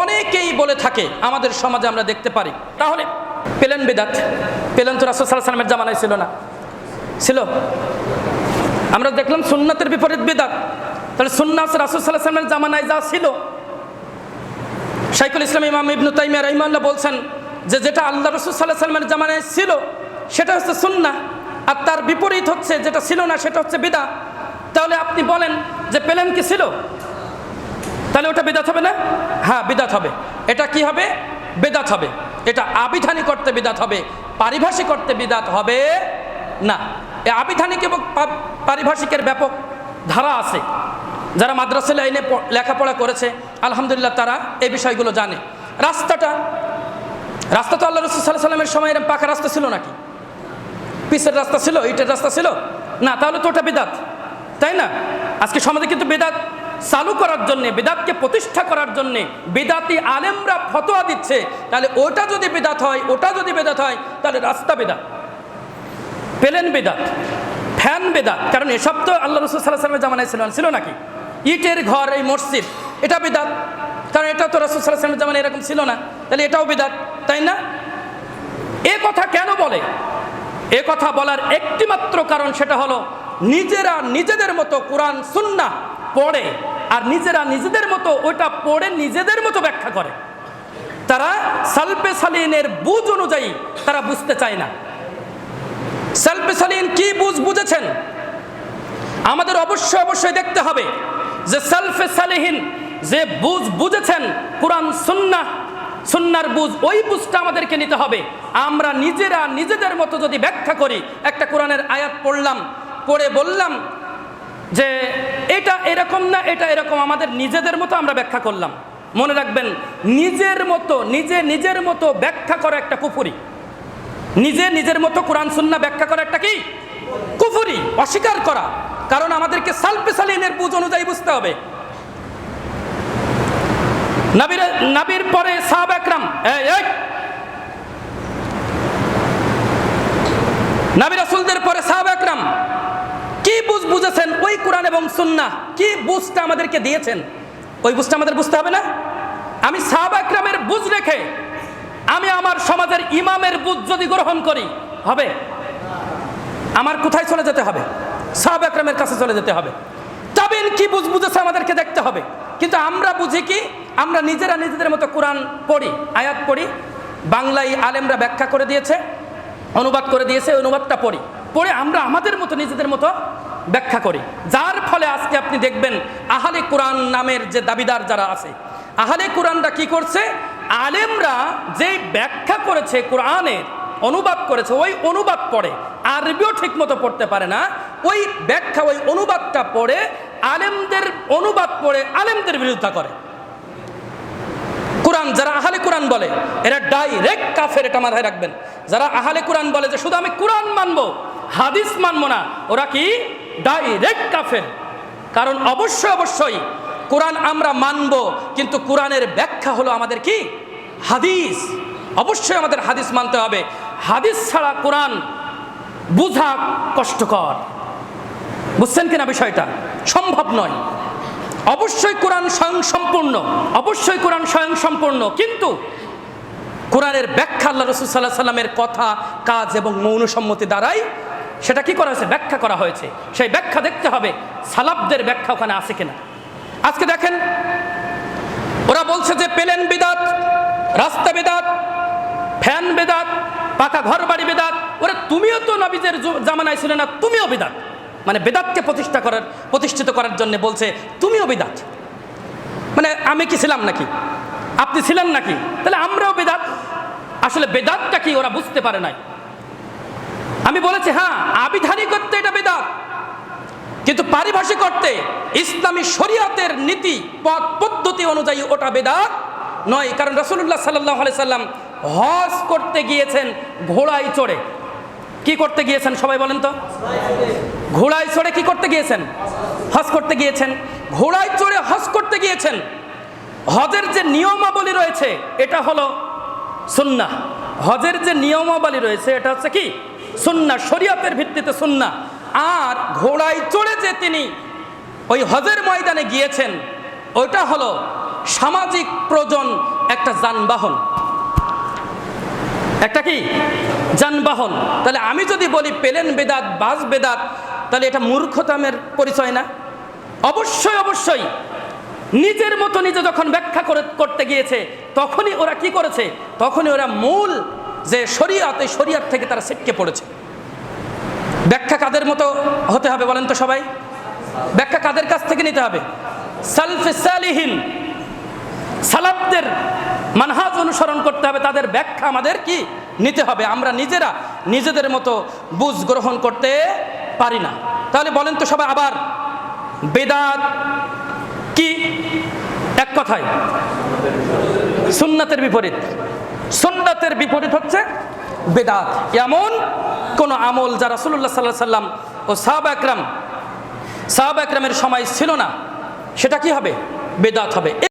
অনেকেই বলে থাকে, আমাদের সমাজে আমরা দেখতে পারি। তাহলে, পেলেন বেদাত। পেলেন তো রাসুল সাল্লাহ সাল্লামের জামানায় ছিল না। ছিল? আমরা দেখলাম সুন্নাতের বিপরীত বেদাত। তাহলে সুন্নাত রাসুল সাল্লাহ সাল্লামের জামানায় যা ছিল শাইকুল ইসলাম, ইমাম ইবনু তাইমিয়া রহিমাল্লাহ বলছেন যে যেটা আল্লাহ রসুল সাল্লাহ সাল্লামের জামানায় ছিল, সেটা হচ্ছে সুন্না আর তার বিপরীত হচ্ছে, যেটা ছিল না, সেটা হচ্ছে বিদা তাহলে আপনি বলেন যে পেলেন কি ছিল? তাহলে ওটা বেদাত হবে না? হ্যাঁ বেদাত হবে। এটা কি হবে? বেদাত হবে। এটা আবিধানিক করতে বিদাত হবে। পারিভাষিক করতে বিদাত হবে না। এই আবিধানিক এবং পারিভাষিকের ব্যাপক ধারা আছে। যারা মাদ্রাসা লাইনে লেখাপড়া করেছে, আলহামদুলিল্লাহ তারা এই বিষয়গুলো জানে। রাস্তাটা, রাস্তা তো আল্লাহ রসুল সাল্লামের সময় এরকম পাকা রাস্তা ছিল নাকি? পিসের রাস্তা ছিল, ইটের রাস্তা ছিল? না, তাহলে তো ওটা বেদাত, তাই না? আজকে সমাজে কিন্তু বেদাত চালু করার জন্যে, বেদাতকে প্রতিষ্ঠা করার জন্যে বেদাতি আলেমরা ফতোয়া দিচ্ছে, তাহলে ওটা যদি বেদাত হয়, ওটা যদি বেদাত হয়, তাহলে রাস্তা বেদাত, পেলেন বেদাত, ফ্যান বেদাত, কারণ এসব তো আল্লাহ রসুল সাল্লাহ সাল্লামের জামানায় ছিল না, ছিল নাকি? ইটের ঘর, এই মসজিদ, এটা বেদাত, কারণ এটা তো রসুল সাল্লাহ সাল্লামের জামানায় এরকম ছিল না, তাহলে এটাও বেদাত, তাই না? এ কথা কেন বলে? এ কথা বলার একটিমাত্র কারণ সেটা হলো, নিজেরা নিজেদের মতো কোরআন সুন্না পড়ে আর নিজেরা নিজেদের মতো ওটা পড়ে নিজেদের মতো ব্যাখ্যা করে। তারা সালপে সালিনের বুঝ অনুযায়ী তারা বুঝতে চায় না। সালপে সালিন কি বুঝ বুঝেছেন? আমাদের অবশ্যই অবশ্যই দেখতে হবে যে সালফে সালেহীন যে বুঝ বুঝেছেন কোরআন সুন্না সুন্নার বুঝ, ওই বুঝটা আমাদেরকে নিতে হবে। আমরা নিজেরা নিজেদের মতো যদি ব্যাখ্যা করি, একটা কোরআনের আয়াত পড়লাম, পড়ে বললাম যে এটা এরকম না, এটা এরকম, আমাদের নিজেদের মতো আমরা ব্যাখ্যা করলাম। মনে রাখবেন, নিজের মতো, নিজে নিজের মতো ব্যাখ্যা করা একটা কুফুরি। নিজে নিজের মতো কোরআন সুন্না ব্যাখ্যা করা একটা কি? কুফুরি, অস্বীকার করা। কারণ আমাদেরকে সালফে সালিনের বুঝ অনুযায়ী বুঝতে হবে। নাবির নাবির পরে সাহাব একরাম, এই এই। নাবি রাসুলদের পরে সাহাব বুঝ বুঝেছেন ওই কোরআন এবং সুন্না কি বুঝটা আমাদেরকে দিয়েছেন? ওই বুঝটা আমাদের বুঝতে হবে না? আমি সাহাব একরামের বুঝ রেখে আমি আমার সমাজের ইমামের বুঝ যদি গ্রহণ করি, হবে? আমার কোথায় চলে যেতে হবে? সাহাব একরামের কাছে চলে যেতে হবে। তাবিন কি বুঝ বুঝেছে আমাদেরকে দেখতে হবে। কিন্তু আমরা বুঝি কি, আমরা নিজেরা নিজেদের মতো কোরআন পড়ি, আয়াত পড়ি, বাংলায় আলেমরা ব্যাখ্যা করে দিয়েছে, অনুবাদ করে দিয়েছে অনুবাদটা পড়ি। পড়ে আমরা আমাদের মতো নিজেদের মতো ব্যাখ্যা করি। যার ফলে আজকে আপনি দেখবেন আহালে কোরআন নামের যে দাবিদার যারা আছে, আহালে কোরআনরা কি করছে? আলেমরা যেই ব্যাখ্যা করেছে কোরআনের, অনুবাদ করেছে, ওই অনুবাদ পড়ে। আরবিও ঠিক মতো পড়তে পারে না। ওই ব্যাখ্যা, ওই অনুবাদটা পড়ে, আলেমদের অনুবাদ পড়ে, আলেমদের বিরোধিতা করে। কোরআন, যারা আহালে কোরআন বলে, এরা ডাইরেক্ট কাফের এটা মাথায় রাখবেন। যারা আহালে কোরআন বলে যে, শুধু আমি কোরআন মানবো, হাদিস মানবো না ওরা কি ডাইরেক্ট কাফের কারণ অবশ্যই অবশ্যই কোরআন আমরা মানব, কিন্তু কোরআনের ব্যাখ্যা হলো আমাদের কি? হাদিস। অবশ্যই আমাদের হাদিস মানতে হবে। হাদিস ছাড়া কোরআন বুঝা কষ্টকর। বুঝছেন কিনা বিষয়টা? সম্ভব নয়। অবশ্যই কোরআন স্বয়ং সম্পূর্ণ অবশ্যই কোরআন স্বয়ং সম্পূর্ণ কিন্তু কোরআনের ব্যাখ্যা আল্লাহ রসুল সাল্লাহ সাল্লামের কথা, কাজ এবং মৌন সম্মতি দ্বারাই সেটা কি করা হয়েছে? ব্যাখ্যা করা হয়েছে। সেই ব্যাখ্যা দেখতে হবে সালাবদের ব্যাখ্যা ওখানে আছে কিনা। আজকে দেখেন, ওরা বলছে যে পেলেন বিদাত, রাস্তা বেদাত, ফ্যান বেদাত, পাকা ঘর বাড়ি বেদাত। ওরা, তুমিও তো নবীজের জামানায় ছিল না, তুমিও বেদাত। মানে বেদাতকে প্রতিষ্ঠা করার, প্রতিষ্ঠিত করার জন্য বলছে, তুমিও বেদাত। মানে আমি কি ছিলাম নাকি? আপনি ছিলেন নাকি? তাহলে আমরাও বেদাত। আসলে বেদাতটা কি ওরা বুঝতে পারে নাই। আমি বলেছি হ্যাঁ আবিধানিক করতে এটা বেদাত। কিন্তু পারিভাষিক করতে ইসলামী শরিয়াতের নীতি, পথ, পদ্ধতি অনুযায়ী ওটা বেদাত নয়। কারণ রসুল্লাহ সাল্লাহ সাল্লাম হজ করতে গিয়েছেন ঘোড়ায় চড়ে। কি করতে গিয়েছেন সবাই বলেন তো? ঘোড়ায় চড়ে কি করতে গিয়েছেন? হজ করতে গিয়েছেন। ঘোড়ায় চড়ে হজ করতে গিয়েছেন। হজের যে নিয়মাবলী রয়েছে, এটা হলো সুন্না হজের যে নিয়মাবলী রয়েছে, এটা হচ্ছে কি? সুন্না, শরীয়তের ভিত্তিতে সুন্না। আর ঘোড়ায় চড়ে যে তিনি ওই হজের ময়দানে গিয়েছেন, ওইটা হলো সামাজিক প্রয়োজন একটা যানবাহন। একটা কি? যানবাহন। তাহলে আমি যদি বলি পেলেন বেদাত বাস বেদাত, তাহলে এটা মূর্খতামের পরিচয় না? অবশ্যই অবশ্যই। নিজের মতো নিজে যখন ব্যাখ্যা করে, করতে গিয়েছে, তখনই ওরা কি করেছে? তখনই ওরা মূল যে শরীয়ত, এই শরীয়ত থেকে তারা ছিটকে পড়েছে। ব্যাখ্যা কাদের মতো হতে হবে বলেন তো সবাই? ব্যাখ্যা কাদের কাছ থেকে নিতে হবে? সালফে সালিহীন। সালাবদের মানহাজ অনুসরণ করতে হবে, তাদের ব্যাখ্যা আমাদের কি? নিতে হবে। আমরা নিজেরা নিজেদের মতো বুঝ গ্রহণ করতে পারি না। তাহলে বলেন তো সবাই আবার। বেদাত কি? এক কথায়, সুন্নাতের বিপরীত। সুন্নাতের বিপরীত হচ্ছে বেদাত। এমন কোন আমল যা রাসুল্লাহ সাল্লাহ সাল্লাম ও সাহাব একরাম, সাহাব একরামের সময় ছিল না, সেটা কি হবে? বেদাত হবে।